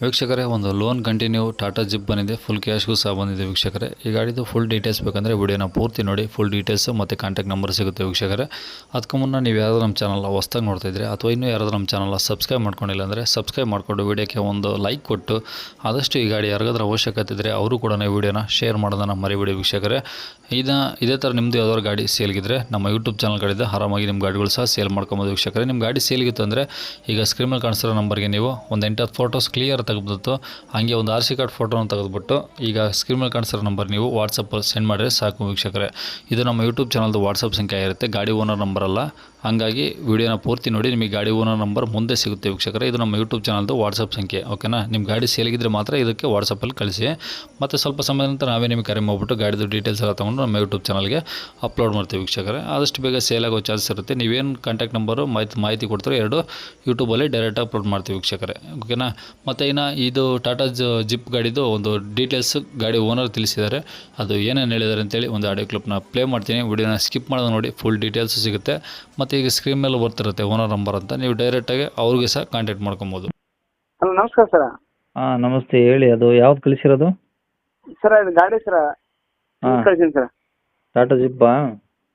ವೀಕ್ಷಕರೇ, ಒಂದು loan continue Tata zip ಬಂದಿದೆ, ಫುಲ್ ಕ್ಯಾಶ್ಗೂ ಸಹ ಬಂದಿದೆ ವೀಕ್ಷಕರೇ. ಈ ಗಾಡಿದು ಫುಲ್ ಡೀಟೇಲ್ಸ್ ಬೇಕಂದರೆ ವಿಡಿಯೋನ ಪೂರ್ತಿ ನೋಡಿ, ಫುಲ್ ಡೀಟೇಲ್ಸು ಮತ್ತು ಕಾಂಟ್ಯಾಕ್ಟ್ ನಂಬರ್ ಸಿಗುತ್ತೆ ವೀಕ್ಷಕರೇ. ಅದಕ್ಕೂ ಮುನ್ನ ನೀವು ಯಾರಾದರೂ ನಮ್ಮ ಚಾನಲ್ ಹೊಸ್ದಾಗಿ ನೋಡ್ತಾ ಇದ್ರೆ, ಅಥವಾ ಇನ್ನೂ ಯಾರಾದರೂ ನಮ್ಮ ಚಾನಲ್ ಸಬ್ಸ್ಕ್ರೈಬ್ ಮಾಡ್ಕೊಂಡಿಲ್ಲ ಅಂದರೆ ಸಬ್ಸ್ಕ್ರೈಬ್ ಮಾಡಿಕೊಂಡು ವಿಡಿಯೋಕ್ಕೆ ಒಂದು ಲೈಕ್ ಕೊಟ್ಟು, ಆದಷ್ಟು ಈ ಗಾಡಿ ಯಾರಿಗಾದ್ರೂ ಅವಶ್ಯಕತೆ ಇದ್ದರೆ ಅವರು ಕೂಡ ವಿಡಿಯೋನ ಶೇರ್ ಮಾಡೋದನ್ನು ಮರಿಬೇಡಿ ವೀಕ್ಷಕರೇ. ಇದು, ಇದೇ ಥರ ನಿಮ್ಮದು ಯಾವ್ದಾದ್ರು ಗಾಡಿ ಸೇಲ್ಗಿದ್ರೆ ನಮ್ಮ ಯೂಟ್ಯೂಬ್ ಚಾನಲ್ಗಳಿಂದ ಆರಾಮಾಗಿ ನಿಮ್ಮ ಗಾಡಿಗಳು ಸಹ ಸೇಲ್ ಮಾಡ್ಕೊಬೋದು ವೀಕ್ಷಕರೇ. ನಿಮ್ಮ ಗಾಡಿ ಸೇಲ್ಗಿತ್ತು ಅಂದರೆ, ಈಗ ಸ್ಕ್ರೀನ್ ಮೇಲೆ ಕಾಣಿಸಿರೋ ನಂಬರ್ಗೆ ನೀವು ಒಂದು ಎಂಟತ್ತು ಫೋಟೋಸ್ ಕ್ಲಿಯರ್ ತೆಗೆದ್ಬಿಟ್ಟು ಹಾಗೆ ಒಂದು ಆರ್ ಸಿ ಕಾರ್ಡ್ ಫೋಟೋನ ತೆಗೆದುಬಿಟ್ಟು ಈಗ ಸ್ಕ್ರೀನ್ ಮೇಲೆ ಕಾಣಿಸಿರೋ ನಂಬರ್ ನೀವು ವಾಟ್ಸಪ್ಪಲ್ಲಿ ಸೆಂಡ್ ಮಾಡಿದ್ರೆ ಸಾಕು ವೀಕ್ಷಕರೇ. ಇದು ನಮ್ಮ ಯೂಟ್ಯೂಬ್ ಚಾನಲ್ದು ವಾಟ್ಸಪ್ ಸಂಖ್ಯೆ ಆಗಿರುತ್ತೆ. ಗಾಡಿ ಓನರ್ ನಂಬರ್ ಅಲ್ಲ. ಹಾಗಾಗಿ ವಿಡಿಯೋನ ಪೂರ್ತಿ ನೋಡಿ, ನಿಮಗೆ ಗಾಡಿ ಓನರ್ ನಂಬರ್ ಮುಂದೆ ಸಿಗುತ್ತೆ ವೀಕ್ಷಕರೇ. ಇದು ನಮ್ಮ ಯೂಟ್ಯೂಬ್ ಚಾನಲ್ದು ವಾಟ್ಸಪ್ ಸಂಖ್ಯೆ ಓಕೆನಾ ನಿಮ್ಮ ಗಾಡಿ ಸೇಲಿಗಿದ್ರೆ ಮಾತ್ರ ಇದಕ್ಕೆ ವಾಟ್ಸಪ್ಪಲ್ಲಿ ಕಳಿಸಿ. ಮತ್ತು ಸ್ವಲ್ಪ ಸಮಯದ ನಂತರ ನಾವೇ ನಿಮಗೆ ಕರೆ ಮಾಡಿಬಿಟ್ಟು ಗಾಡಿದು ಡೀಟೇಲ್ಸ್ ಎಲ್ಲ ತೊಗೊಂಡು ನಮ್ಮ ಯೂಟ್ಯೂಬ್ ಚಾನಲ್ಗೆ ಅಪ್ಲೋಡ್ ಮಾಡ್ತೀವಿ ವೀಕ್ಷಕರೇ. ಆದಷ್ಟು ಬೇಗ ಸೇಲ್ ಆಗೋ ಚಾನ್ಸ್ ಇರುತ್ತೆ. ನೀವೇನು ಕಾಂಟ್ಯಾಕ್ಟ್ ನಂಬರು ಮಾಹಿತಿ ಮಾಹಿತಿ ಕೊಡ್ತೀರೋ ಎರಡು ಯೂಟ್ಯೂಬಲ್ಲಿ ಡೈರೆಕ್ಟ್ ಅಪ್ಲೋಡ್ ಮಾಡ್ತೀವಿ ವೀಕ್ಷಕರೇ ಓಕೆನಾ ಮತ್ತು ಇನ್ನು ಇದು ಟಾಟಾ ಜಿಪ್ ಗಾಡಿದು ಒಂದು ಡೀಟೇಲ್ಸ್ ಗಾಡಿ ಓನರ್ ತಿಳಿಸಿದ್ದಾರೆ. ಅದು ಏನೇನು ಹೇಳಿದ್ದಾರೆ ಅಂತೇಳಿ ಒಂದು ಆಡಿಯೋ ಕ್ಲಿಪ್ನ ಪ್ಲೇ ಮಾಡ್ತೀನಿ. ವಿಡಿಯೋನ ಸ್ಕಿಪ್ ಮಾಡೋದು ನೋಡಿ ಫುಲ್ ಡೀಟೇಲ್ಸ್ ಸಿಗುತ್ತೆ. ಮತ್ತು ಈಗ ಸ್ಕ್ರೀನ್ ಮೇಲೆ ಬರ್ತಿರುತ್ತೆ ಓನರ್ ನಂಬರ್ ಅಂತ. ನೀವು ಡೈರೆಕ್ಟ್ ಆಗಿ ಅವ್ರಿಗೆ ಸಹ ಕಾಂಟ್ಯಾಕ್ಟ್ ಮಾಡ್ಕೊಬೋದು. ಹಲೋ ನಮಸ್ಕಾರ ಸರ. ಹಾಂ ನಮಸ್ತೆ ಹೇಳಿ ಅದು ಯಾವ್ದು ಕಳಿಸಿರೋದು? ಸರ ಇದು ಗಾಡಿ ಸರ. ಹಾಂ. ಕಳಿಸಿನಿ ಸರ್. ಟಾಟಾ ಜಿಪ್ಪಾ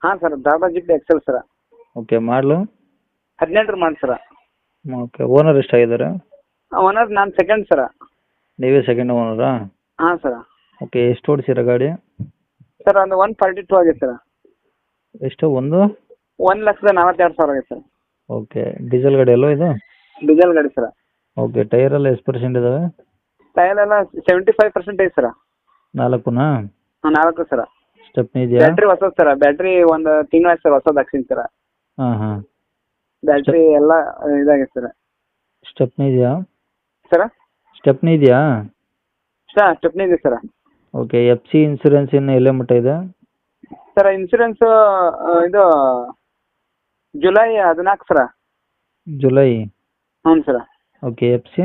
ಹಾಂ sir Tata zip Excel sir. Okay ಮಾಡಲು? ಹದಿನೆಂಟರ ಮಾಡಿ ಸರ. ಓಕೆ ಓನರ್ ಎಷ್ಟಾಗಿದ್ದಾರೆ? ಓನರ್ ನಾನು ಸೆಕೆಂಡ್ ಸರ. ನೀವೇ ಸೆಕೆಂಡ್ ಓನರಾ ಹಾಂ ಸರ. ಓಕೆ ಎಷ್ಟು ಓಡಿಸಿರ ಗಾಡಿ? ಸರ್ ಒಂದು ಒನ್ ಫಾರ್ಟಿ ಟೂ ಆಗಿದೆ ಸರ್. ಎಷ್ಟು ಒಂದು? ಒಂದು ಲಕ್ಷದ ನಲವತ್ತೆರಡು ಸಾವಿರ ಆಗಿದೆ ಸರ್. ಓಕೆ ಡೀಸೆಲ್ ಗಾಡಿ ಎಲ್ಲೋ ಇದೆ? ಡೀಸೆಲ್ ಗಾಡಿ ಸರ್. ಓಕೆ ಟೈರ್ ಎಲ್ಲ ಎಷ್ಟು ಪರ್ಸೆಂಟ್ ಇದಾವೆ? ಟೈರ್ ಎಲ್ಲ ಸೆವೆಂಟಿ ಫೈವ್ ಪರ್ಸೆಂಟ್ ಐತೆ ಸರ. ನಾಲ್ಕುನಾ? ನಾಲ್ಕು ಸರ. ಸ್ಟೆಪ್ನಿ ಇದೆಯಾ? ಬ್ಯಾಟ್ರಿ ಹೊಸದು ಸರ್ ಬ್ಯಾಟ್ರಿ ಒಂದು ತಿಂಗಳ ಸರ್ ಹೊಸದು ಹಾಕ್ಸಿನಿ ಸರ. ಹಾಂ ಹಾಂ. ಬ್ಯಾಟ್ರಿ ಎಲ್ಲ ಇದಾಗಿದೆ ಸರ. ಸ್ಟೆಪ್ನಿ ಇದೆಯಾ? ಸರ? ಸ್ಟೆಪ್ನಿ ಇದೆಯಾ? ಸರ್ ಸ್ಟೆಪ್ನಿ ಇದೆ sir. Okay F C insurance ಇನ್ನು ಎಲ್ಲೇ ಮಟ್ಟ ಇದೆ? ಸರ್ ಇನ್ಸೂರೆನ್ಸ್ ಇದು ಜುಲೈ ಹದಿನಾಲ್ಕು ಸರ. ಜುಲೈ? ಹ್ಞೂ sir. Okay F C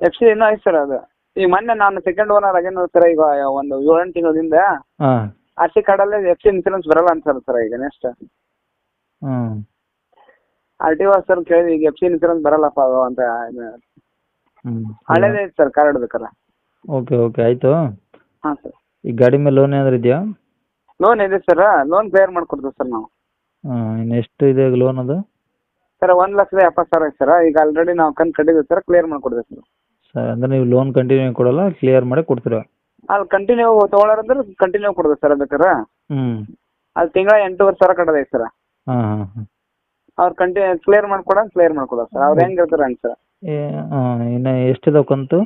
F C ಇನ್ನೂ ಐತೆ ಸರ್ ಅದು. ಈಗ ಮೊನ್ನೆ ನಾನು ಸೆಕೆಂಡ್ ಓನರ್ ಆಗೇನು ಸರ್ ಈಗ ಒಂದು ಏಳೆಂಟು ತಿಂಗಳಿಂದ ಹಾಂ. ಆರ್ ಸಿ ಕಾರ್ಡಲ್ಲೇ ಎಫ್ ಸಿ ಇನ್ಸೂರೆನ್ಸ್ ಬರಲ್ಲ ಅಂತ ಸರ್ ಈಗ ನೆಕ್ಸ್ಟ್ ಹ್ಞೂ ಆರ್ ಟಿ ಓ ಸರ್ ಕೇಳಿದ್ವಿ ಈಗ ಎಫ್ ಸಿ ಇನ್ಸೂರೆನ್ಸ್ ಬರಲ್ಲಪ್ಪ ಅದು ಅಂತ ಹ್ಞೂ ಹಳೇದೇ ಐತೆ ಸರ್ ಕಾರ್ಡ್ ಬೇಕಲ್ಲ. ಓಕೆ ಓಕೆ ಆಯಿತು. ಹಾಂ ಸರ್. ಈ ಗಾಡಿ ಮೇಲೆ ಲೋನ್ ಏನಾದ್ರು ಇದೆಯಾ? ಲೋನ್ ಇದೆ ಸರ್ ಲೋನ್ ಕ್ಲಿಯರ್ ಮಾಡ್ಕೊಡ್ತೀವಿ ಸರ್ ನಾವು. ಇನ್ನು ಎಷ್ಟು ಇದೆ ಲೋನ್ ಅದು? ಸರ್ ಒಂದು ಲಕ್ಷದ ಎಪ್ಪತ್ತು ಸಾವಿರ ಐತೆ ಸರ್. ಈಗ ಆಲ್ರೆಡಿ ನಾವು ಕಂತು ಕಟ್ಟಿದ್ದೀವಿ ಸರ್ ಕ್ಲಿಯರ್ ಮಾಡ್ಕೊಡ್ತೀವಿ ಸರ್. ಸರ್ ಅಂದ್ರೆ ನೀವು ಲೋನ್ ಕಂಟಿನ್ಯೂ ಕೊಡಲ್ಲ ಕ್ಲಿಯರ್ ಮಾಡಿ ಕೊಡ್ತೀರಾ? ಅಲ್ಲಿ ಕಂಟಿನ್ಯೂ ತೊಗೊಳೋರಂದ್ರೆ ಕಂಟಿನ್ಯೂ ಕೊಡ್ತೀವಿ ಸರ್ ಬೇಕಾರೆ ಹ್ಞೂ ಅದು ತಿಂಗಳ ಎಂಟೂವರೆ ಸಾವಿರ ಕಟ್ಟೋದೈತೆ ಸರ್. ಹಾಂ ಹಾಂ ಹಾಂ. ಅವ್ರು ಕಂಟಿನ್ಯೂ ಕ್ಲಿಯರ್ ಮಾಡ್ಕೊಡ ಕ್ಲಿಯರ್ ಮಾಡ್ಕೊಡೋದು ಸರ್. ಅವ್ರು ಹೆಂಗೆ ಇರ್ತಾರೆ ಹಂಗೆ ಸರ್. ಹಾಂ ಇನ್ನು ಎಷ್ಟಿದಾವೆ ಕಂತು?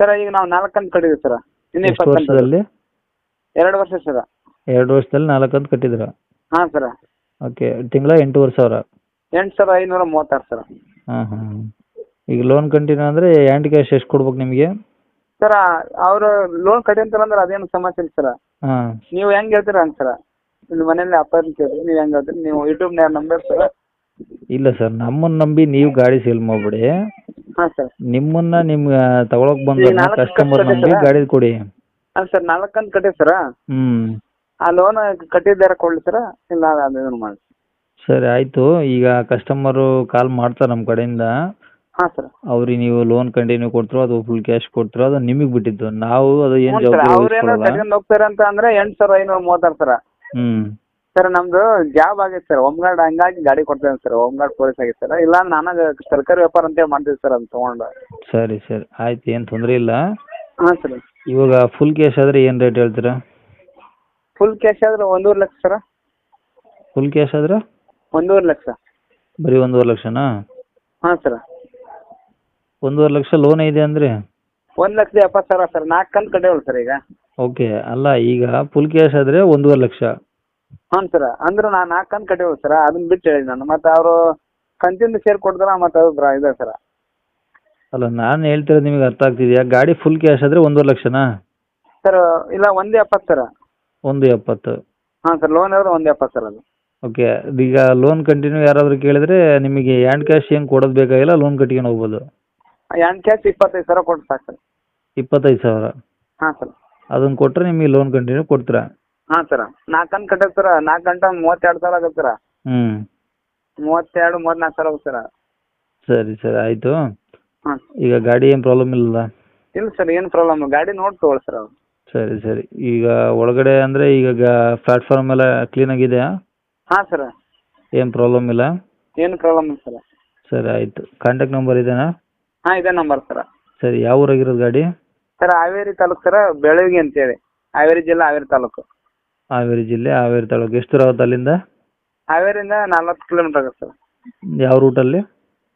ಸರ್ ಈಗ ನಾವು ನಾಲ್ಕು ಕಂತು ಕಟ್ಟಿದ್ದೀವಿ ಸರ್. ಇನ್ನ ಎಷ್ಟು ಇಪ್ಪತ್ತು ಕಂತು. ವರ್ಷದಲ್ಲಿ? ಎರಡು ವರ್ಷ ಸರ್. ಎರಡು ವರ್ಷದಲ್ಲಿ ನಾಲ್ಕು ಕಂತು ಕಟ್ಟಿದ್ದೀರಾ? ಹಾಂ ಸರ್ ಓಕೆ ತಿಂಗಳ ಎಂಟೂವರೆ ಸಾವಿರ ಎಂಟು ಸಾವಿರ ಐನೂರ ಮೂವತ್ತಾರು ಸರ್ ಹಾಂ ಹಾಂ ಈಗ ಲೋನ್ ಕಂಟಿನ್ಯೂ ಅಂದ್ರೆ ಹ್ಯಾಂಡ್ ಕ್ಯಾಶ್ ಎಷ್ಟು ಕೊಡ್ಬೇಕು ನಿಮಗೆ ಸರ್ ಅವರು ಲೋನ್ ಕಟ್ಟಿಂತಾರ ಅಂದ್ರೆ ಅದೇನು ಸಮಸ್ಯೆ ಇಲ್ಲ ಸರ್ ಹಾಂ ನೀವು ಹೆಂಗ್ ಹೇಳ್ತೀರ ಹಂಗೆ ಸರ್ ಇಲ್ಲಿ ಮನೇಲಿ ಅಪ್ಪ ಕೇಳಿ ನೀವು ಹೆಂಗ್ ಹೇಳ್ತೀರಿ ನೀವು ಯೂಟ್ಯೂಬ್ನ ನಂಬರ್ ಸರ್ ಇಲ್ಲ ಸರ್ ನಮ್ಮನ್ನ ನಂಬಿ ನೀವು ಗಾಡಿ ಸೇಲ್ ಮಾಡ್ಬಿಡಿ ಹಾಂ ಸರ್ ನಿಮ್ಮನ್ನ ನಿಮ್ಗೆ ತಗೊಳಕ್ ಬಂದ ಈಗ ನಾಲ್ಕು ಕಸ್ಟಮರ್ ಕಟ್ಟಿ ನಂಬಿ ಗಾಡಿ ಕೊಡಿ ಹಾಂ ಸರ್ ನಾಲ್ಕು ಕಂತು ಕಟ್ಟಿ ಸರ್ ಹ್ಞೂ ಆ ಲೋನ್ ಕಟ್ಟಿದ್ದಾರ ಕೊಡಲಿ ಸರ್ ಇಲ್ಲ ಅದೇನು ಮಾಡಿ ಸರಿ ಆಯಿತು. ಈಗ ಕಸ್ಟಮರು ಕಾಲ್ ಮಾಡ್ತಾರೆ ನಮ್ಮ ಕಡೆಯಿಂದ. ಹಾಂ ಸರ್ ಅವ್ರಿಗೆ ನೀವು ಲೋನ್ ಕಂಟಿನ್ಯೂ ಕೊಡ್ತಿರೋ ಅದು ಫುಲ್ ಕ್ಯಾಶ್ ಕೊಡ್ತಿರೋ ಅದು ನಿಮಗೆ ಬಿಟ್ಟಿದ್ದು. ನಾವು ಅದು ಏನು ಸರ್ ಜವಾಬ್ದಾರಿ ತಗೊಂಡ್ ವಹಿಸ್ಕೊಳಲ್ಲ ಹೋಗ್ತಾರೆ ಅಂತ ಅಂದ್ರೆ ಎಂಟು ಸಾವಿರ ಐನೂರ ಮೂವತ್ತಾರು ಸರ್ ಹ್ಞೂ ಸರ್ ನಮ್ದು ಜಾಬ್ ಆಗೈತೆ ಸರ್ ಹೋಮ್ಗಾರ್ಡ್ ಹಂಗಾಗಿ ಗಾಡಿ ಕೊಡ್ತೇನೆ ಸರ್ ಹೋಮ್ಗಾರ್ಡ್ ಪೊಲೀಸ್ ಆಗೈತೆ ಸರ್ ಇಲ್ಲ ನಾನು ಸರ್ಕಾರಿ ವ್ಯಾಪಾರ ಅಂತೇಳಿ ಮಾಡ್ತೀವಿ ಸರ್ ಅದು ತೊಗೊಂಡು. ಸರಿ ಸರಿ. ಆಯ್ತು ಏನು ತೊಂದರೆ ಇಲ್ಲ. ಹಾಂ ಸರ್ ಇವಾಗ ಫುಲ್ ಕ್ಯಾಶ್ ಆದರೆ ಏನು ರೇಟ್ ಹೇಳ್ತೀರಾ? ಫುಲ್ ಕ್ಯಾಶ್ ಆದ್ರೆ ಒಂದೂವರೆ ಲಕ್ಷ ಸರ್? ಫುಲ್ ಕ್ಯಾಶ್ ಆದ್ರೆ? ಒಂದೂವರೆ ಲಕ್ಷ. ಬರೀ ಒಂದೂವರೆ ಲಕ್ಷನಾ? ಹಾಂ ಸರ. ಒಂದೂವರೆ ಲಕ್ಷ ಲೋನ್ ಇದೆ ಅಂದ್ರೆ? ಒಂದ್ ಲಕ್ಷದ ಎಪ್ಪತ್ತು ಸಾವಿರ ಸರ್. ನಾಲ್ಕು ಕಂತು ಕಟ್ಟೇವಲ್ಲ ಸರ್ ಈಗ. ಓಕೆ ಅಲ್ಲ ಈಗ ಫುಲ್ ಕ್ಯಾಶ್ ಆದ್ರೆ ಒಂದೂವರೆ ಲಕ್ಷ. ಹಾಂ ಸರ್. ಅಂದ್ರೆ ನಾನು ನಾಲ್ಕು ಕಂತು ಕಟ್ಟೇವಲ್ಲ ಸರ್. ಅದನ್ನ ಬಿಟ್ಟು ಹೇಳಿ ನಾನು. ಮತ್ತೆ ಅವರು ಕಂತಿಂದ ಸೇರಿ ಕೊಡ್ತಾರ ಮತ್ತೆ ಅದು ಬ್ರಾ ಇದೆ ಸರ್. ಅಲ್ಲ ನಾನು ಹೇಳ್ತಿರೋದು ನಿಮಗೆ ಅರ್ಥ ಆಗ್ತಿದೆಯಾ? ಗಾಡಿ ಫುಲ್ ಕ್ಯಾಶ್ ಆದ್ರೆ ಒಂದೂವರೆ ಲಕ್ಷನಾ? ಸರ್ ಇಲ್ಲ ಒಂದೇ ಎಪ್ಪತ್ತು ಸರ್. ಒಂದು ಎಪ್ಪತ್ತು. ಹಾಂ ಸರ್ ಲೋನ್ ಇರೋದು ಒಂದು ಎಪ್ಪತ್ತು ಸರ್ ಅದು. ಓಕೆ ಈಗ ಲೋನ್ ಕಂಟಿನ್ಯೂ ಯಾರಾದರೂ ಕೇಳಿದ್ರೆ ನಿಮಗೆ ಹ್ಯಾಂಡ್ ಕ್ಯಾಶ್ ಏನು ಕೊಡೋದು ಬೇಕಾಗಿಲ್ಲ ಲೋನ್ ಕಟ್ಕೊಂಡು ಹೋಗ್ಬೋದು. ಎಂಟು ಕ್ಯಾಶ್ ಇಪ್ಪತ್ತೈದು ಸಾವಿರ ಕೊಟ್ಟು ಸಾಕು ಸರ್. ಇಪ್ಪತ್ತೈದು ಸಾವಿರ? ಹಾಂ ಸರ್. ಅದನ್ನ ಕೊಟ್ಟರೆ ನಿಮಗೆ ಲೋನ್ ಕಂಟಿನ್ಯೂ ಕೊಡ್ತೀರಾ? ಹಾಂ ಸರ್ ನಾಲ್ಕು ಕಂತು ಕಟ್ಟೈತೆ ಸರ್ ನಾಲ್ಕು ಗಂಟೆ ಮೂವತ್ತೆರಡು ಸಾವಿರ ಆಗುತ್ತೆ ಸರ್. ಹ್ಞೂ ಮೂವತ್ತೆರಡು ಮೂವತ್ನಾಲ್ಕು ಸಾವಿರ ಆಗುತ್ತೆ ಸರ್. ಸರಿ ಸರಿ ಆಯಿತು. ಹಾಂ. ಈಗ ಗಾಡಿ ಏನು ಪ್ರಾಬ್ಲಮ್ ಇಲ್ಲ ಇಲ್ಲ ಸರ್ ಏನು ಪ್ರಾಬ್ಲಮ್ ಗಾಡಿ ನೋಡಿ ತೊಗೊಳಿ ಸರ್ ಅವ್ರು. ಸರಿ ಸರಿ. ಈಗ ಒಳಗಡೆ ಅಂದ್ರೆ ಈಗ ಪ್ಲಾಟ್ಫಾರ್ಮ್ ಎಲ್ಲ ಆಗಿದೆ ಹಾ ಸರ್ ಏನು ಪ್ರಾಬ್ಲಮ್ ಇಲ್ಲ? ಏನು ಪ್ರಾಬ್ಲಮ್ ಇಲ್ಲ ಸರ್ ಸರಿ ಆಯ್ತು. ಕಾಂಟ್ಯಾಕ್ಟ್ ನಂಬರ್ ಇದೆಯಾ ಹಾ ಇದೇ ನಂಬರ್ ಸರ್ ಸರಿ ಯಾವ ಊರಾಗಿರೋದು ಗಾಡಿ? ಸರ್ ಹಾವೇರಿ ತಾಲೂಕು ಸರ್ ಬೆಳಗ್ಗೆ ಅಂತೇಳಿ. ಹಾವೇರಿ ಜಿಲ್ಲೆ ಹಾವೇರಿ ತಾಲೂಕು. ಹಾವೇರಿ ಜಿಲ್ಲೆ ಹಾವೇರಿ ತಾಲೂಕು. ಎಷ್ಟು ದೂರ ಆಗುತ್ತೆ ಅಲ್ಲಿಂದ? ಹಾವೇರಿಯಿಂದ ನಲ್ವತ್ತು ಕಿಲೋಮೀಟರ್ ಆಗುತ್ತೆ ಸರ್ ಯಾವ ರೂಟಲ್ಲಿ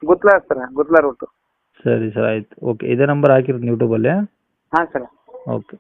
ಗುತ್ಲ ಸರ್ ಗುತ್ಲ ರೂಟ್ ಸರಿ ಸರ್ ಆಯ್ತು. ಓಕೆ ಇದೇ ನಂಬರ್ ಹಾಕಿರೋದು ಯೂಟ್ಯೂಬಲ್ಲಿ ಹಾಂ ಸರ್ ಓಕೆ